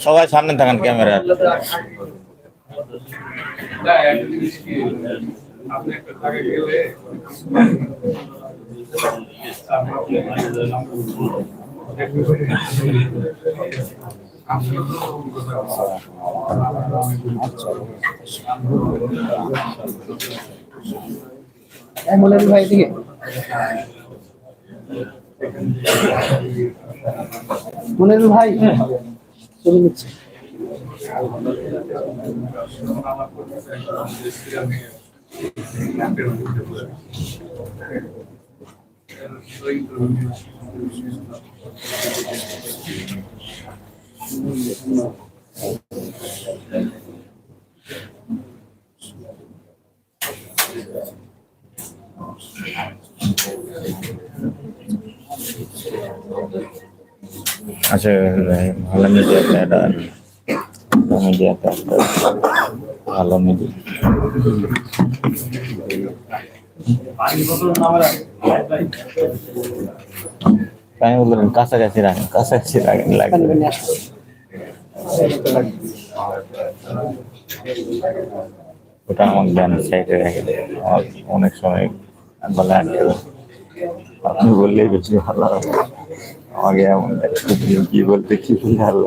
সবাই সামনে থাকেন ক্যামেরা ভাই দিকে মনের ভাই চলে নিচ্ছে আচ্ছা ভালো মিডিয়াতে এটা ভালো মিডিয়াতে ভালো মিডিয়া পানি বললেন কাছাকাছি রাখেন কাছাকাছি রাখেন, লাগবে। ওটা আমার ব্যান সাইডে রেখে দেয় অনেক সময় বলে আপনি বললেই বেশি ভালো আমাকে এমন কি বলতে কি ভালো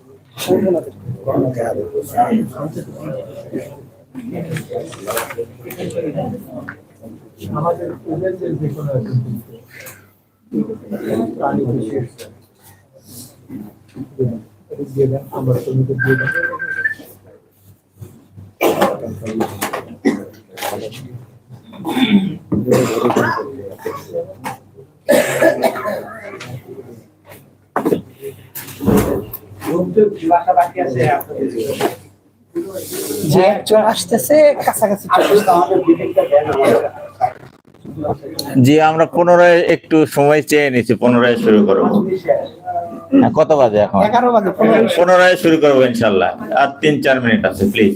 আমাদের ওদের যে কোনো প্রাণী দিয়ে দেন আমরা শ্রমিকের দিয়ে দেন যে একজন আসতেছে কাছাকাছি জি আমরা পুনরায় একটু সময় চেয়ে নিচ্ছি পুনরায় শুরু করব। হ্যাঁ, কত বাজে এখন? পুনরায় শুরু। করব ইনশাল্লাহ। আর তিন চার মিনিট আছে please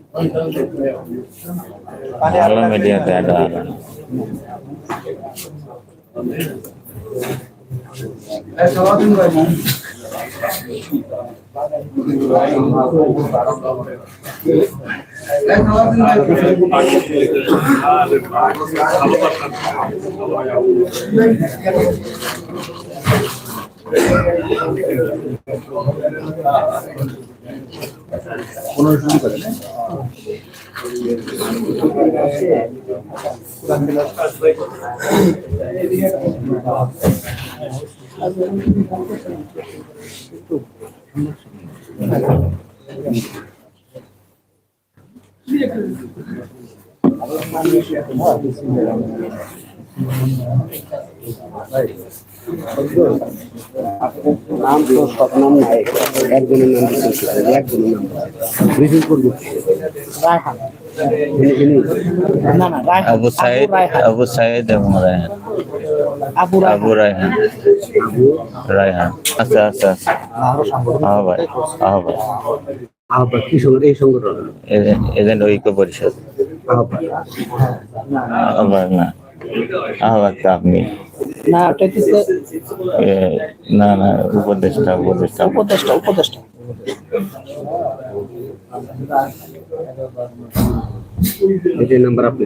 halo media keadaan. Bunu üçüncü bölüm. Bir yakın. নাম তো সব নাম নাই একজনের নাম দিচ্ছি একজনের নাম রিভিউ করব রায়হান ইনি- ইনি- না না রায়হান আবু সাইদ আবু সাইদ এবং রায়হান। আবু রায়হান। রায়হান। আচ্ছা আচ্ছা আচ্ছা। হ্যাঁ ভাই হ্যাঁ ভাই আহ্বান কি সংগঠন এই সংগঠন এজেন্ট ঐক্য পরিষদ। আহ্বান না। আহ্বান তো আপনি না ওটা এ, না না উপদেষ্টা উপদেষ্টা। উপদেষ্টা উপদেষ্টা। এটাই নাম্বার আপনি।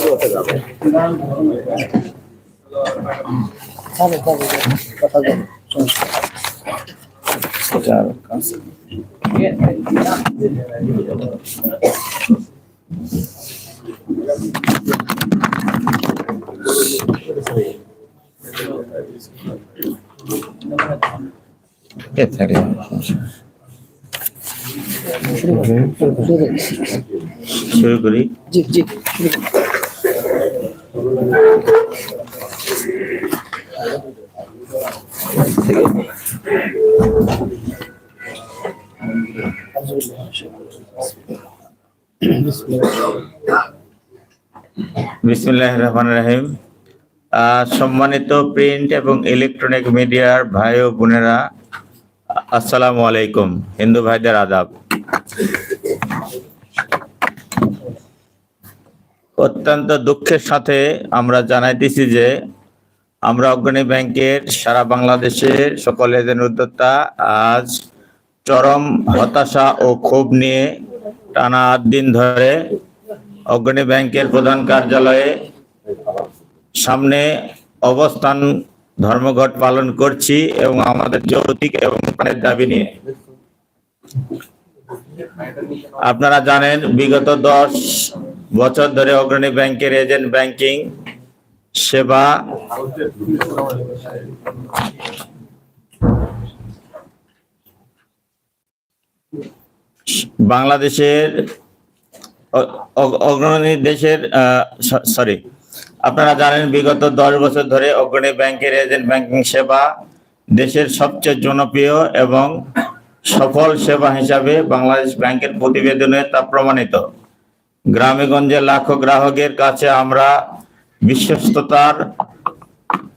যাবে যাবে। কথা বলো সমস্যা নেই। চার কে থাকলে শুরু করো, জি জি বিসমুল্লাহ রহমান রাহিম। আহ, সম্মানিত প্রিন্ট এবং ইলেকট্রনিক মিডিয়ার ভাই ও বোনেরা আসসালামু আলাইকুম, হিন্দু ভাইদের আদাব। অত্যন্ত দুঃখের সাথে আমরা জানাইতেছি যে আমরা অগ্রণী ব্যাংকের সারা বাংলাদেশের সকল এজেন্ট উদ্যোক্তা আজ চরম হতাশা ও ক্ষোভ নিয়ে টানা আট দিন ধরে অগ্রণী ব্যাংকের প্রধান কার্যালয়ে সামনে অবস্থান ধর্মঘট পালন করছি এবং আমাদের যৌতিক এবং প্রাণের দাবি নিয়ে। আপনারা জানেন, বিগত দশ বছর ধরে অগ্রণী ব্যাংকের এজেন্ট ব্যাংকিং সেবা বাংলাদেশের অগ্রণী দেশের সরি আপনারা জানেন, বিগত দশ বছর ধরে অগ্রণী ব্যাংকের এজেন্ট ব্যাংকিং সেবা দেশের সবচেয়ে জনপ্রিয় এবং সফল সেবা হিসাবে বাংলাদেশ ব্যাংকের প্রতিবেদনে তা প্রমাণিত। গ্রামেগঞ্জে লাখো গ্রাহকের কাছে আমরা বিশ্বস্ততার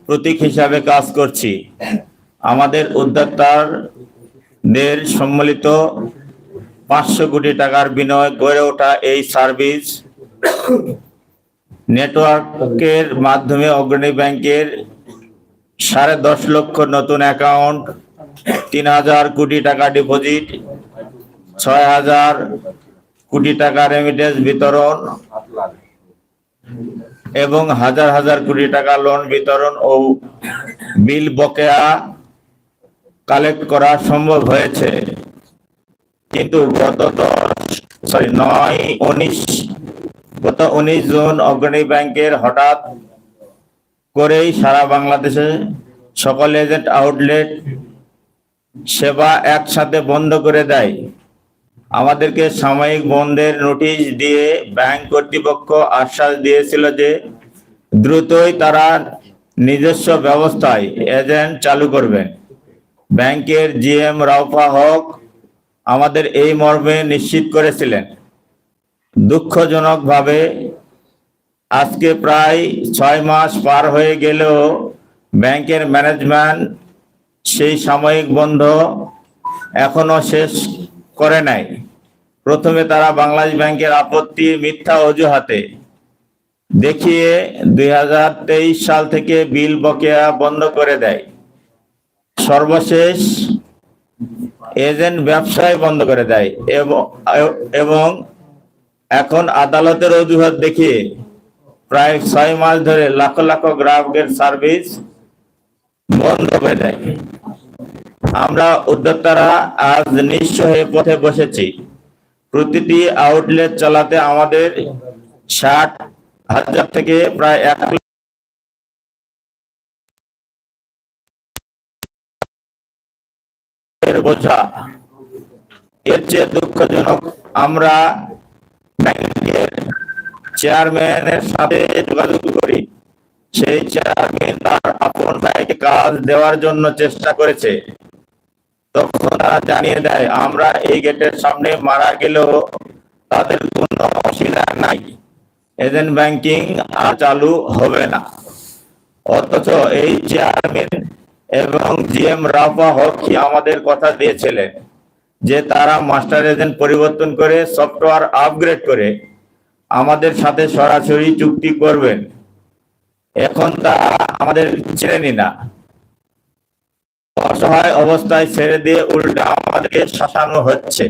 প্রতীক হিসাবে কাজ করছি। আমাদের উদ্যোক্তাদের সম্মিলিত পাঁচশো কোটি টাকার বিনিয়োগ গড়ে ওঠা এই সার্ভিস নেটওয়ার্কের মাধ্যমে অগ্রণী ব্যাংকের সাড়ে দশ লক্ষ নতুন অ্যাকাউন্ট তিন হাজার কোটি টাকা ডিপোজিট ছয় হাজার কোটি টাকা রেমিটেন্স বিতরণ এবং হাজার হাজার কোটি টাকা লোন বিতরণ ও বিল বকেয়া কালেক্ট করা সম্ভব হয়েছে। কিন্তু গত দশ সরি নয়, উনিশ গত উনিশ জুন অগ্রণী ব্যাংকের হঠাৎ করেই সারা বাংলাদেশে সকল এজেন্ট আউটলেট সেবা একসাথে বন্ধ করে দেয়। আমাদেরকে সাময়িক বন্ধের নোটিশ দিয়ে ব্যাংক কর্তৃপক্ষ আশ্বাস দিয়েছিল যে দ্রুতই তারা নিজস্ব ব্যবস্থায় এজেন্ট চালু করবেন। ব্যাংকের জিএম রাউফা হক আমাদের এই মর্মে নিশ্চিত করেছিলেন। দুঃখজনকভাবে আজকে প্রায় ছয় মাস পার হয়ে গেলেও ব্যাংকের ম্যানেজমেন্ট সেই সাময়িক বন্ধ এখনও শেষ করে নাই। প্রথমে তারা বাংলাদেশ ব্যাংকের আপত্তি, মিথ্যা অজুহাতে দেখিয়ে দুই হাজার তেইশ সাল থেকে বিল বকেয়া বন্ধ করে দেয়। সর্বশেষ এজেন্ট ব্যবসায় বন্ধ করে দেয় এবং এবং এখন আদালতের অজুহাত দেখিয়ে প্রায় ছয় মাস ধরে লাখ লাখ গ্রাহকের সার্ভিস বন্ধ করে দেয় আমরা উদ্যোক্তারা আজ নিঃস্ব হয়ে পথে বসেছি। প্রতিটি আউটলেট চালাতে আমাদের ষাট হাজার থেকে প্রায় এক বোঝা। এর চেয়ে দুঃখজনক, আমরা চেয়ারম্যানের সাথে যোগাযোগ করি। সেই চেয়ারম্যান তার আপন ভাইকে কাজ দেওয়ার জন্য চেষ্টা করেছে। তখন তারা জানিয়ে দেয়, আমরা এই গেটের সামনে মারা গেলেও তাদের কোনো অসুবিধা নাই। এজেন্ট ব্যাংকিং আর চালু হবে না। অথচ এই চেয়ারম্যান এবং জিএম রাফা হকি আমাদের কথা দিয়েছিলেন। যে তারা মাস্টার এজেন্ট পরিবর্তন করে সফটওয়্যার আপগ্রেড করে আমাদের সাথে সরাসরি চুক্তি করবেন। এখন তা আমাদের ছেড়েনি না অসহায় অবস্থায় ছেড়ে দিয়ে উল্টা আমাদেরকে শাসানো হচ্ছে।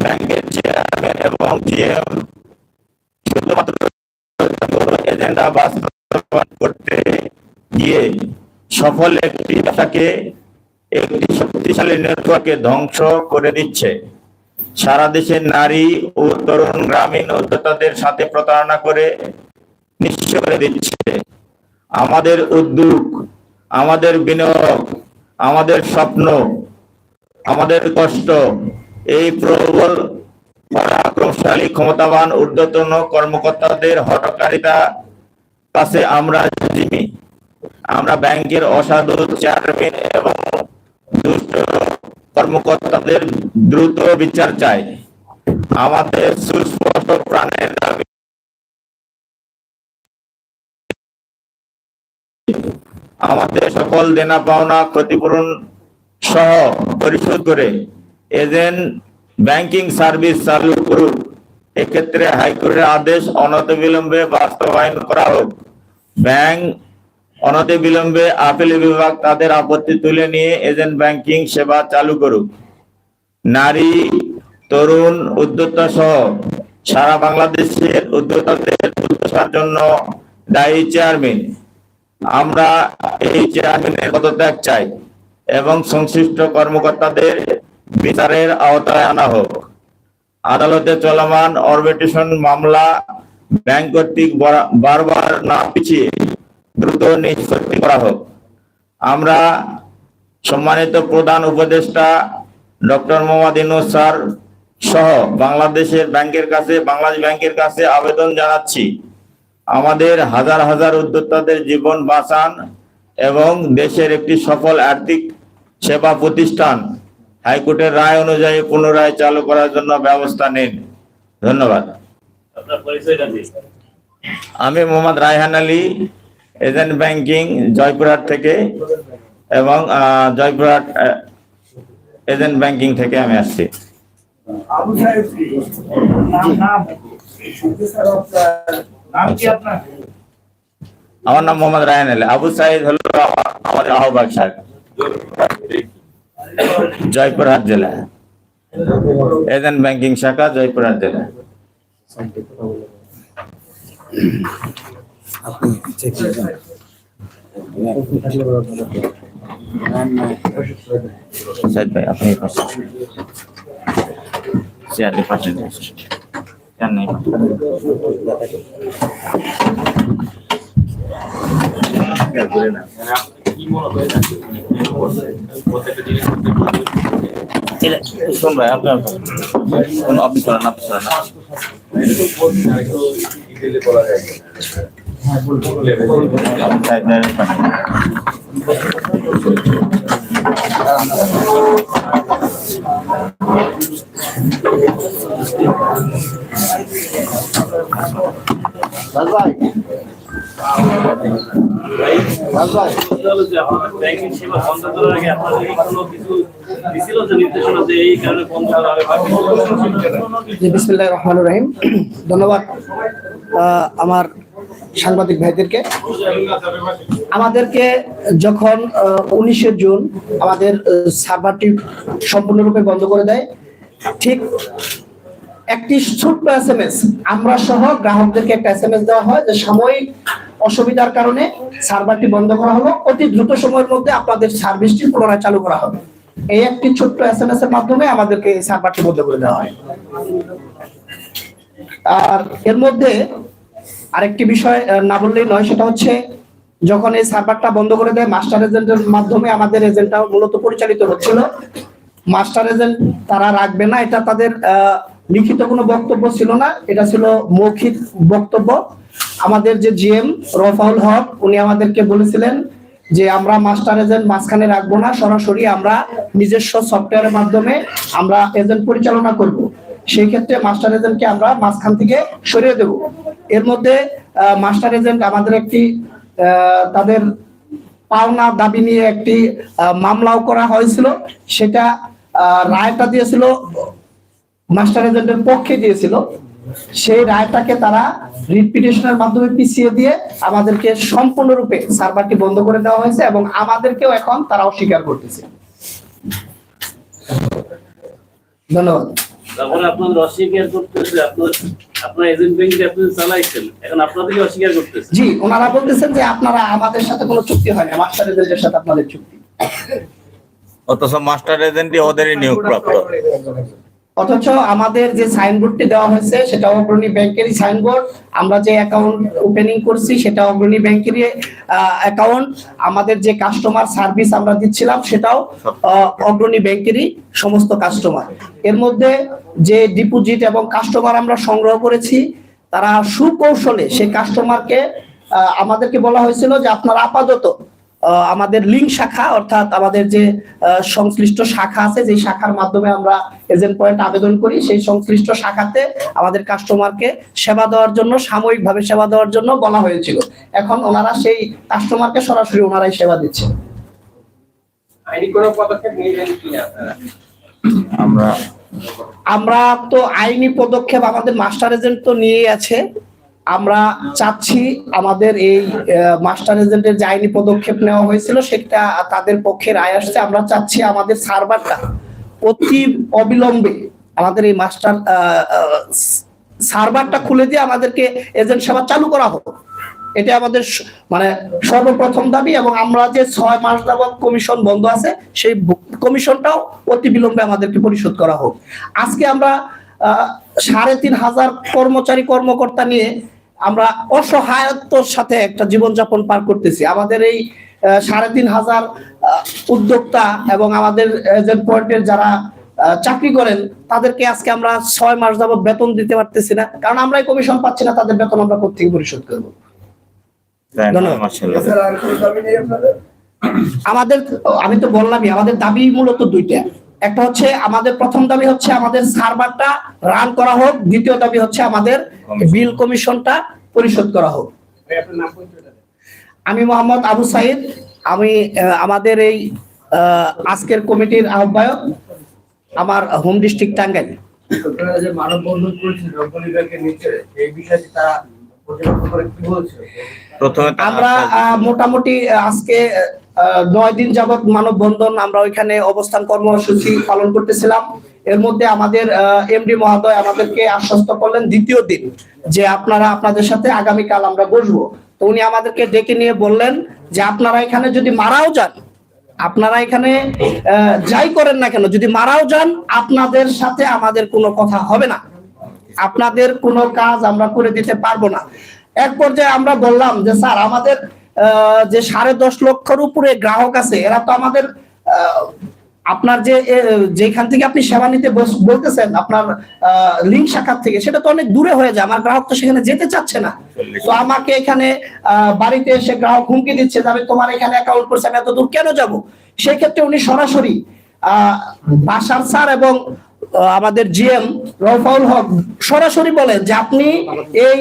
ব্যাংকের চেয়ারম্যান এবং জিএম শুধুমাত্র এজেন্ডা বাস্তবায়ন করতে গিয়ে সফল একটি ব্যবসাকে একটি শক্তিশালী নেটওয়ার্কে ধ্বংস করে দিচ্ছে। সারা দেশের নারী ও তরুণ গ্রামীণ উদ্যোক্তাদের সাথে প্রতারণা করে নিঃস্ব করে দিচ্ছে। আমাদের উদ্যোগ, আমাদের বিনিয়োগ, আমাদের স্বপ্ন, আমাদের কষ্ট, এই প্রবল, পরাক্রমশালী, ক্ষমতাবান, ঊর্ধ্বতন কর্মকর্তাদের হটকারিতা কাছে আমরা জিমি আমরা ব্যাংকের অসাধু চেয়ারম্যান এবং দুষ্ট কর্মকর্তাদের দ্রুত বিচার চাই। আমাদের সুস্পষ্ট প্রাণের দাবি। আমাদের সকল দেনা পাওনা ক্ষতিপূরণ সহ পরিশোধ করে এজেন্ট ব্যাংকিং সার্ভিস চালু করুক। এক্ষেত্রে হাইকোর্টের আদেশ অনতিবিলম্বে বাস্তবায়ন করা হোক। ব্যাংক অনতিবিলম্বে আপিল বিভাগ তাদের আপত্তি তুলে নিয়ে এজেন্ট ব্যাংকিং সেবা চালু করুক। নারী, তরুণ উদ্যোক্তা সহ সারা বাংলাদেশের উদ্যোক্তাদের দুর্দশার জন্য দায়ী চেয়ারম্যান। আমরা এই চেয়ারম্যানের পদত্যাগ চাই এবং সংশ্লিষ্ট কর্মকর্তাদের বিচারের আওতায় আনা হোক। আদালতে চলমান অরবিটেশন মামলা ব্যাংক কর্তৃক বরা- বারবার না পিছিয়ে দ্রুত নিষ্পত্তি করা হোক। আমরা সম্মানিত প্রধান উপদেষ্টা ডক্টর মোহাম্মদ ইনুস স্যার সহ বাংলাদেশের ব্যাংকের কাছে বাংলাদেশ ব্যাংকের কাছে আবেদন জানাচ্ছি। আমাদের হাজার হাজার উদ্যোক্তাদের জীবন বাঁচান এবং দেশের একটি সফল আর্থিক সেবা প্রতিষ্ঠান হাইকোর্টের রায় অনুযায়ী পুনরায় চালু করার জন্য ব্যবস্থা নিন। ধন্যবাদ। আমি মোহাম্মদ রায়হান আলী এজেন্ট ব্যাংকিং জয়পুরহাট থেকে এবং জয়পুরহাট এজেন্ট ব্যাংকিং থেকে আমি আসছি। সাহেব আপনার আমার নাম মোহাম্মদ রায়হান আলী। আবু সাইদ হলো আমাদের আহ্বায়ক সাহেব। জয়পুরহাট জেলা। এজেন্ট ব্যাংকিং শাখা জয়পুরহাট জেলা। আপনি চেক করে দেন সাইদ ভাই, আপনি পাশে চেয়ারের পাশে আপনার আপনি করেন আপনি না। ধন্যবাদ। আমার সাংবাদিক ভাইদেরকে। আমাদেরকে যখন উনিশে জুন আমাদের সার্ভারটি সম্পূর্ণরূপে বন্ধ করে দেয়, ঠিক একটি ছোট্ট এস এম এস আমরা সহ গ্রাহকদেরকে একটা এস এম এস দেওয়া হয় যে সাময়িক অসুবিধার কারণে সার্ভারটি বন্ধ করা হলো। অতি দ্রুত সময়ের মধ্যে আপনাদের সার্ভিসটি পুনরায় চালু করা হবে। এই একটি ছোট্ট এস এম এস এর মাধ্যমে আমাদেরকে সার্ভারটি বন্ধ করে দেওয়া হয়। আর এর মধ্যে আরেকটি বিষয় না বললেই নয়, সেটা হচ্ছে যখন এই সার্ভারটা বন্ধ করে দেয়, মাস্টার এজেন্টের মাধ্যমে আমাদের এজেন্টটা মূলত পরিচালিত হচ্ছিল। মাস্টার এজেন্ট তারা রাখবে না, এটা তাদের লিখিত কোনো বক্তব্য ছিল না, এটা ছিল মৌখিক বক্তব্য। আমাদের যে জিএম রফাউল হক, উনি আমাদেরকে বলেছিলেন যে, আমরা মাস্টার এজেন্ট মাঝখানে রাখব না, সরাসরি আমরা নিজস্ব সফটওয়্যারের মাধ্যমে আমরা এজেন্ট পরিচালনা করব। সেই ক্ষেত্রে মাস্টার এজেন্টকে আমরা মাঝখান থেকে সরিয়ে দেব। এর মধ্যে মাস্টার এজেন্ট আমাদের একটি তাদের পাওনা দাবি নিয়ে একটি মামলাও করা হয়েছিল। সেটা রায়টা দিয়েছিল মাস্টার এজেন্টের পক্ষে দিয়েছিল। সেই রায়টাকে তারা রিট পিটিশনের মাধ্যমে পিছিয়ে দিয়ে আমাদেরকে সম্পূর্ণরূপে সার্ভারটি বন্ধ করে দেওয়া হয়েছে এবং আমাদেরকেও এখন তারা অস্বীকার করতেছে। ধন্যবাদ। তারপরে আপনাদের অস্বীকার করতেছে আপনার আপনার এজেন্ট ব্যাংকে আপনি চালাইছেন। এখন আপনাদেরকে অস্বীকার করতেছে। জি ওনারা বলতেছেন যে আপনারা আমাদের সাথে কোনো চুক্তি হয় না মাস্টার এজেন্টের সাথে আপনাদের চুক্তি। অথচ মাস্টার এজেন্টই ওদেরই নিয়োগপ্রাপ্ত। অথচ আমাদের যে সাইনবোর্ডটি দেওয়া হয়েছে সেটা অগ্রণী ব্যাংকেরই সাইনবোর্ড আমরা যে অ্যাকাউন্ট ওপেনিং করছি সেটা অগ্রণী ব্যাংকেরই অ্যাকাউন্ট আমাদের যে কাস্টমার সার্ভিস আমরা দিচ্ছিলাম সেটাও অগ্রণী ব্যাংকেরই সমস্ত কাস্টমার এর মধ্যে যে ডিপোজিট এবং কাস্টমার আমরা সংগ্রহ করেছি তারা সুকৌশলে সেই কাস্টমারকে আমাদেরকে বলা হয়েছিল যে আপনারা আপাতত আমাদের লিঙ্ক শাখা অর্থাৎ আমাদের যে আহ, সংশ্লিষ্ট শাখা আছে যে শাখার মাধ্যমে আমরা এজেন্ট পয়েন্ট আবেদন করি সেই সংশ্লিষ্ট শাখাতে আমাদের কাস্টমারকে সেবা দেওয়ার জন্য সাময়িকভাবে সেবা দেওয়ার জন্য বলা হয়েছিল। এখন ওনারা সেই কাস্টমারকে সরাসরি ওনারাই সেবা দিচ্ছে। আইনি কোনো পদক্ষেপ নিয়েছেন কিনা আপনারা? আমরা আমরা তো আইনি পদক্ষেপ আমাদের মাস্টার এজেন্ট তো নিয়েই আছে। আমরা চাচ্ছি আমাদের এই মাস্টার এজেন্টের যে আইনি পদক্ষেপ নেওয়া হয়েছিল সেটা তাদের পক্ষে রায় আসছে। আমরা চাচ্ছি আমাদের সার্ভারটা অতি অবিলম্বে আমাদের এই মাস্টার সার্ভারটা খুলে দিয়ে আমাদেরকে এজেন্ট সেবা চালু করা হোক। এটা আমাদের মানে সর্বপ্রথম দাবি এবং আমরা যে ছয় মাস যাবত কমিশন বন্ধ আছে, সেই কমিশনটাও অতি বিলম্বে আমাদেরকে পরিশোধ করা হোক। আজকে আমরা সাড়ে তিন হাজার কর্মচারী কর্মকর্তা নিয়ে আমরা অসহায়ত্বর সাথে একটা জীবনযাপন পার করতেছি। আমাদের এই আহ, সাড়ে তিন হাজার আহ, উদ্যোক্তা এবং আমাদের এজেন্ট পয়েন্টের যারা আহ, চাকরি করেন তাদেরকে আজকে আমরা ছয় মাস যাবত বেতন দিতে পারতেছি না। কারণ আমরাই কমিশন পাচ্ছি না তাদের বেতন আমরা কোথেকে পরিশোধ করব? আমাদের আমি তো বললামই আমাদের দাবি মূলত দুইটা। একটা হচ্ছে আমাদের প্রথম দাবি হচ্ছে আমাদের সার্ভারটা রান করা হোক দ্বিতীয় দাবি হচ্ছে আমাদের বিল কমিশনটা পরিশোধ করা হোক। আমি মোহাম্মদ আবু সাইদ আমি আমাদের এই আজকের কমিটির আহ্বায়ক আমার হোম ডিস্ট্রিক্ট টাঙ্গাইল। এই তারা প্রথমে আমরা মোটামুটি আজকে নয় দিন যাবত মানববন্ধন আমরা ওইখানে অবস্থান কর্মসূচি পালন করতেছিলাম। এর মধ্যে আমাদের এমডি মহোদয় আমাদেরকে আশ্বস্ত করলেন দ্বিতীয় দিন যে আপনারা আপনাদের সাথে আগামীকাল আমরা বসবো। তো উনি আমাদেরকে ডেকে নিয়ে বললেন যে আপনারা এখানে যদি মারাও যান আপনারা এখানে আহ, যাই করেন না কেন যদি মারাও যান আপনাদের সাথে আমাদের কোনো কথা হবে না। আপনাদের কোনো কাজ আমরা করে দিতে পারব না। এক পর্যায়ে আমরা বললাম যে স্যার আমাদের যে সাড়ে দশ লক্ষের উপরে গ্রাহক আছে এরা তো আমাদের আপনার যে যেখান থেকে আপনি সেবা নিতে বলতেছেন আপনার লিঙ্ক শাখার থেকে সেটা তো অনেক দূরে হয়ে যায় আমার গ্রাহক তো সেখানে যেতে চাচ্ছে না। তো আমাকে এখানে আহ, বাড়িতে এসে গ্রাহক হুমকি দিচ্ছে যে আমি তোমার এখানে অ্যাকাউন্ট করছি আমি এত দূর কেন যাব? সেক্ষেত্রে উনি সরাসরি আহ, বাসার স্যার এবং আমাদের জিএম রফাউল হক সরাসরি বলেন যে আপনি এই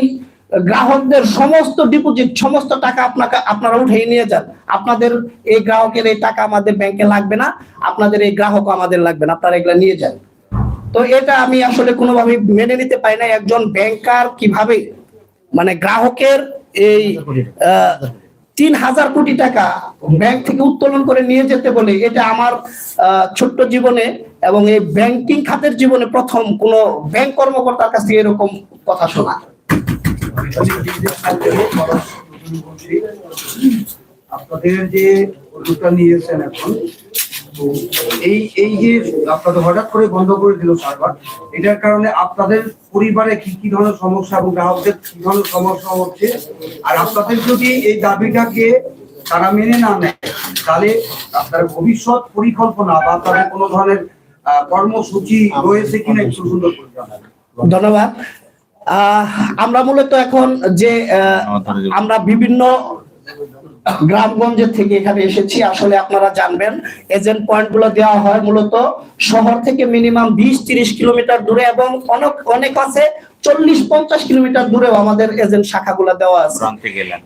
গ্রাহকদের সমস্ত ডিপোজিট সমস্ত টাকা আপনাকে, আপনারা উঠিয়ে নিয়ে যান। আপনাদের এই গ্রাহকের এই টাকা আমাদের ব্যাংকে লাগবে না, আপনাদের এই গ্রাহক আমাদের লাগবে না, আপনারা এগুলা নিয়ে যান। তো এটা আমি আসলে কোনোভাবে মেনে নিতে পারি না একজন ব্যাংকার কীভাবে মানে গ্রাহকের এই তিন হাজার কোটি টাকা ব্যাংক থেকে উত্তোলন করে নিয়ে যেতে বলে এটা আমার ছোট্ট জীবনে এবং এই ব্যাংকিং খাতের জীবনে প্রথম কোন ব্যাংক কর্মকর্তার কাছ থেকে এরকম কথা শোনা। আপনাদের যে নিয়েছেন এখন তো এই এই যে আপনাদের হঠাৎ করে বন্ধ করে দিল সার্ভার এটার কারণে আপনাদের পরিবারে কি কি ধরনের সমস্যা এবং গ্রাহকদের কি ধরনের সমস্যা হচ্ছে? আর আপনাদের যদি এই দাবিটাকে তারা মেনে না নেয় তাহলে আপনার ভবিষ্যৎ পরিকল্পনা বা আপনাদের কোনো ধরনের আহ, কর্মসূচি রয়েছে কিনা একটু সুন্দর করে ধন্যবাদ। আহ, আমরা মূলত এখন যে আহ, আমরা বিভিন্ন গ্রামগঞ্জের থেকে এখানে এসেছি। আসলে আপনারা জানবেন এজেন্ট পয়েন্টগুলো দেওয়া হয় মূলত শহর থেকে মিনিমাম বিশ তিরিশ কিলোমিটার দূরে এবং অনেক অনেক আছে চল্লিশ পঞ্চাশ কিলোমিটার দূরেও আমাদের এজেন্ট শাখাগুলো দেওয়া আছে।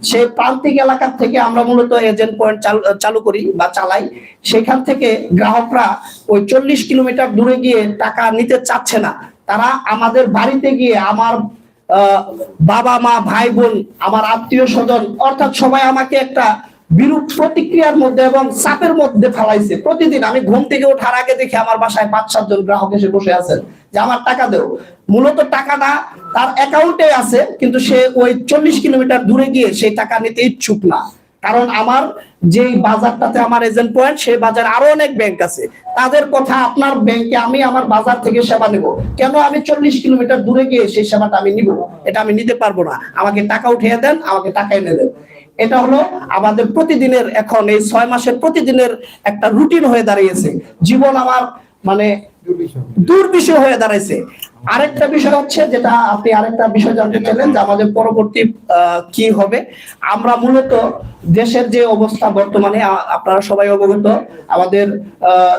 সেই প্রান্তিক এলাকার থেকে আমরা মূলত এজেন্ট পয়েন্ট চালু করি বা চালাই। সেখান থেকে গ্রাহকরা ওই চল্লিশ কিলোমিটার দূরে গিয়ে টাকা নিতে চাচ্ছে না। তারা আমাদের বাড়িতে গিয়ে আমার বাবা, মা, ভাই, বোন, আমার আত্মীয় স্বজন, অর্থাৎ সবাই আমাকে একটা বিরূপ প্রতিক্রিয়ার মধ্যে এবং চাপের মধ্যে ফেলাইছে। প্রতিদিন আমি ঘুম থেকে ওঠার আগে দেখি আমার বাসায় পাঁচ, সাতজন গ্রাহক এসে বসে আছেন যে আমার টাকা দেও। মূলত টাকাটা তার অ্যাকাউন্টে আছে, কিন্তু সে ওই চল্লিশ কিলোমিটার দূরে গিয়ে সেই টাকা নিতে ইচ্ছুক না। কারণ আমার যে বাজারটাতে আমার এজেন্ট পয়েন্ট সেই বাজারে আরও অনেক ব্যাংক আছে। তাদের কথা আপনার ব্যাংকে আমি আমার বাজার থেকে সেবা নেব। কেন আমি চল্লিশ কিলোমিটার দূরে গিয়ে সেই সেবাটা আমি নিব? এটা আমি নিতে পারব না। আমাকে টাকা উঠিয়ে দেন, আমাকে টাকা এনে দেন। এটা হলো আমাদের প্রতিদিনের এখন এই ছয় মাসের প্রতিদিনের একটা রুটিন হয়ে দাঁড়িয়েছে। জীবন আমার মানে দুর্বিষয় হয়ে দাঁড়াইছে। আরেকটা বিষয় হচ্ছে যেটা আপনি আরেকটা বিষয় জানতে চাইলেন যে আমাদের পরবর্তী কি হবে। আমরা মূলত দেশের যে অবস্থা বর্তমানে আপনারা সবাই অবগত, আমাদের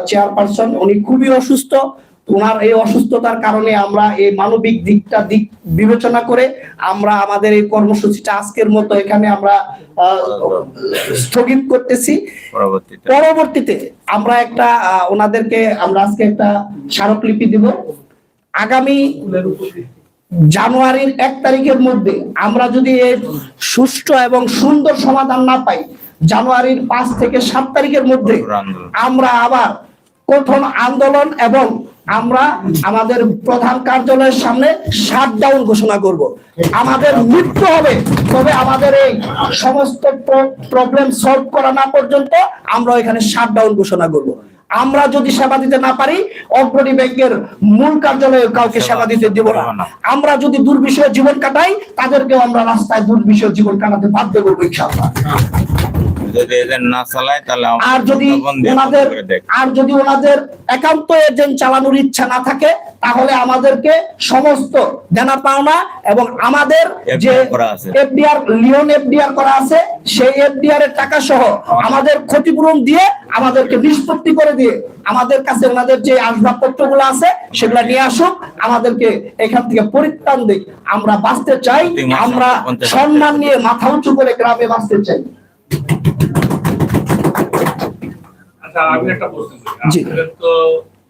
চেয়ারপারসন উনি খুবই অসুস্থ। ওনার এই অসুস্থতার কারণে আমরা এই মানবিক দিকটা দিক বিবেচনা করে আমরা আমাদের এই কর্মসূচিটা আজকের মতো এখানে আমরা স্থগিত করতেছি। পরবর্তীতে। আমরা একটা ওনাদেরকে আমরা আজকে একটা স্মারকলিপি দিব। আগামী জানুয়ারির এক তারিখের মধ্যে আমরা যদি এর সুষ্ঠু এবং সুন্দর সমাধান না পাই জানুয়ারির পাঁচ থেকে সাত তারিখের মধ্যে আমরা আবার কঠোর আন্দোলন এবং আমরা আমাদের প্রধান কার্যালয়ের সামনে শাটডাউন ঘোষণা করব। আমাদের মৃত্যু হবে তবে আমাদের এই সমস্ত প্রবলেম সলভ করা না পর্যন্ত আমরা এখানে শাটডাউন ঘোষণা করব। আমরা যদি সেবা দিতে না পারি অগ্রণী ব্যাংকের মূল কার্যালয়ে কাউকে সেবা দিতে দেব না। আমরা যদি দুর্বিষয়ে জীবন কাটাই তাদেরকেও আমরা রাস্তায় দুর্বিষয় জীবন কাটাতে বাধ্য করব ইনশাআল্লাহ। যদি এজেন্ট না চালায় তাহলে আর যদি ওনাদের। আর যদি ওনাদের একান্ত এজেন্ট চালানোর ইচ্ছা না থাকে তাহলে আমাদেরকে সমস্ত দেনা পাওনা এবং আমাদের যে। এফডিআর লিওন এফডিআর করা আছে সেই এফডিআর এর টাকা সহ আমাদের ক্ষতিপূরণ দিয়ে আমাদেরকে নিষ্পত্তি করে দিয়ে আমাদের কাছে ওনাদের যে আসবাবপত্রগুলো আছে সেগুলা নিয়ে আসুক আমাদেরকে এখান থেকে পরিত্রাণ দিক আমরা বাঁচতে চাই আমরা 50 সম্মান নিয়ে মাথা উঁচু করে গ্রামে বাঁচতে চাই আচ্ছা আমি একটা প্রশ্ন করি। আপনাদের তো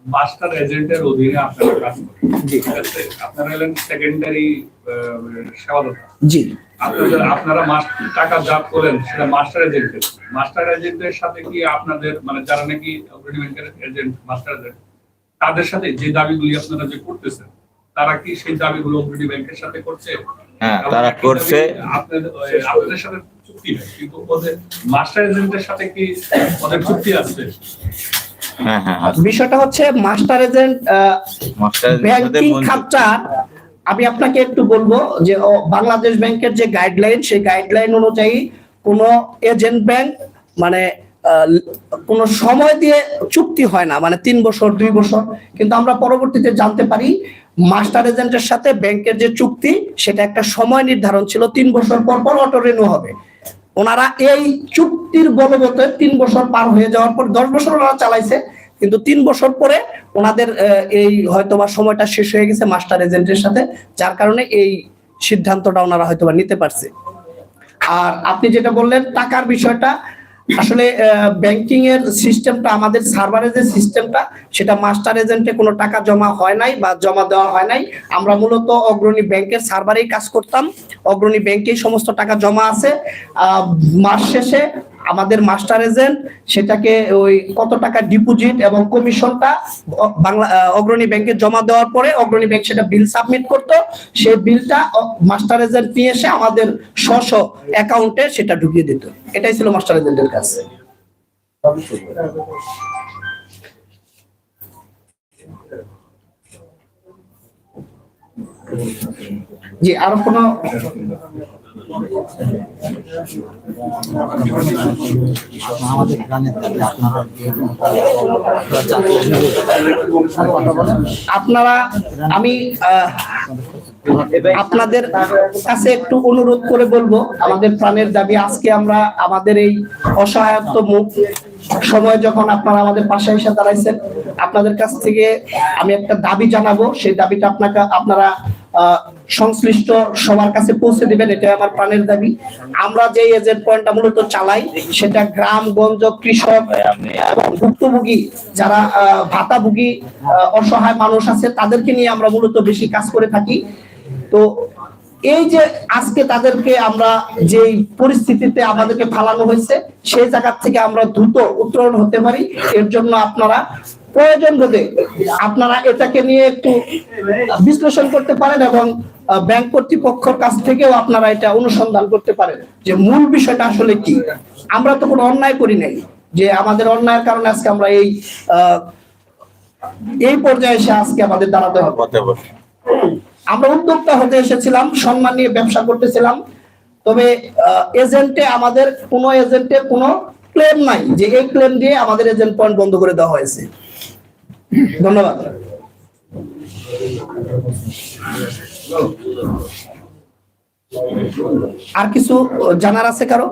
মাস্টার এজেন্টের অধীনে আপনারা কাজ করেন। ঠিক আপনারা হলেন সেকেন্ডারি সেবাদাতা জি। আপনাদের আপনারা মাস- টাকা যা করেন সেটা মাস্টার এজেন্টের মাস্টার এজেন্টের সাথে কি আপনাদের মানে যারা নাকি ব্যাংকের এজেন্ট মাস্টার এজেন্ট তাদের সাথে যে দাবিগুলি আপনারা যে করতেছেন তারা কি সেই দাবিগুলো অগ্রণী ব্যাংকের সাথে করছে? হ্যাঁ, তারা করছে। আপনাদের আপনাদের সাথে চুক্তি নেই। কিন্তু ওদের মাস্টার এজেন্টের সাথে কি ওদের চুক্তি আছে? হ্যাঁ হ্যাঁ হ্যাঁ। বিষয়টা হচ্ছে মাস্টার এজেন্ট ব্যাংকিং খাতটা আমি আপনাকে একটু বলব যে বাংলাদেশ ব্যাংকের যে গাইডলাইন সেই গাইডলাইন অনুযায়ী কোন এজেন্ট ব্যাংক মানে আহ, কোন সময় দিয়ে চুক্তি হয় না মানে তিন বছর দুই বছর। কিন্তু আমরা পরবর্তীতে জানতে পারি মাস্টার এজেন্টের সাথে ব্যাংকের যে চুক্তি সেটা একটা সময় নির্ধারণ ছিল তিন বছর পর পর অটো রেনু হবে। ওনারা এই চুক্তির বলবতে তিন বছর পার হয়ে যাওয়ার পর দশ বছর ওনারা চালাইছে, কিন্তু তিন বছর পরে ওনাদের এই হয়তোবা সময়টা শেষ হয়ে গেছে মাস্টার এজেন্টের সাথে, যার কারণে এই সিদ্ধান্তটা ওনারা হয়তোবা নিতে পারছে। আর আপনি যেটা বললেন, টাকার বিষয়টা আসলে ব্যাংকিং এর সিস্টেমটা আমাদের সার্ভারের যে সিস্টেমটা সেটা মাস্টার এজেন্টে কোনো টাকা জমা হয় নাই বা জমা দেওয়া হয় নাই। আমরা মূলত অগ্রণী ব্যাংকের সার্ভারেই কাজ করতাম। অগ্রণী ব্যাংকেই সমস্ত টাকা জমা আছে। মাস শেষে আমাদের মাস্টার এজেন্ট সেটাকে ওই কত টাকা ডিপোজিট এবং কমিশনটা বাংলা অগ্রণী ব্যাংকে জমা দেওয়ার পরে অগ্রণী ব্যাংক সেটা বিল সাবমিট করতো। সেই বিলটা মাস্টার এজেন্ট নিয়ে এসে আমাদের স্ব অ্যাকাউন্টে সেটা ঢুকিয়ে দিত। এটাই ছিল মাস্টার এজেন্টের কাজ। জি, আরও কোনো আমাদের দাবি আপনারা আপনারা আমি আপনাদের কাছে একটু অনুরোধ করে বলব, আমাদের প্রাণের দাবি, আজকে আমরা আমাদের এই অসহায়ত্ব মুখ সময় যখন আপনারা আমাদের পাশে এসে দাঁড়াইছেন, আপনাদের কাছ থেকে আমি একটা দাবি জানাব। সেই দাবিটা আপনাকে, আপনারা সংশ্লিষ্ট সবার কাছে পৌঁছে দিবেন এটা আমার প্রাণের দাবি। আমরা যে এজেন্ট পয়েন্টটা মূলত চালাই, সেটা গ্রাম, গঞ্জ, কৃষক এবং ভুক্তভোগী যারা ভাতাভোগী অসহায় মানুষ আছে, তাদেরকে নিয়ে আমরা মূলত বেশি কাজ করে থাকি। তো এই যে আজকে তাদেরকে আমরা যে পরিস্থিতিতে আমাদেরকে ফালানো হয়েছে, সেই জায়গা থেকে আমরা দ্রুত উত্তরণ হতে পারি। এর জন্য আপনারা প্রয়োজন বোধে আপনারা এটাকে নিয়ে একটু বিশ্লেষণ করতে পারেন এবং ব্যাংক কর্তৃপক্ষের কাছ থেকেও আপনারা এটা অনুসন্ধান করতে পারেন যে মূল বিষয়টা আসলে কি। আমরা তো কোনো অন্যায় করি নাই যে আমাদের অন্যায়ের কারণে আজকে আমরা এই এই পর্যায়ে এসে আজকে আমাদের দাঁড়াতে হবে। আমরা উদ্যোক্তা হতে এসেছিলাম, সম্মান নিয়ে ব্যবসা করতেছিলাম। তবে এজেন্টে আমাদের কোনো এজেন্টে কোনো ক্লেম নাই, যে এই ক্লেম দিয়ে আমাদের এজেন্ট পয়েন্ট বন্ধ করে দেওয়া হয়েছে। ধন্যবাদ। আর কিছু জানার আছে কারও?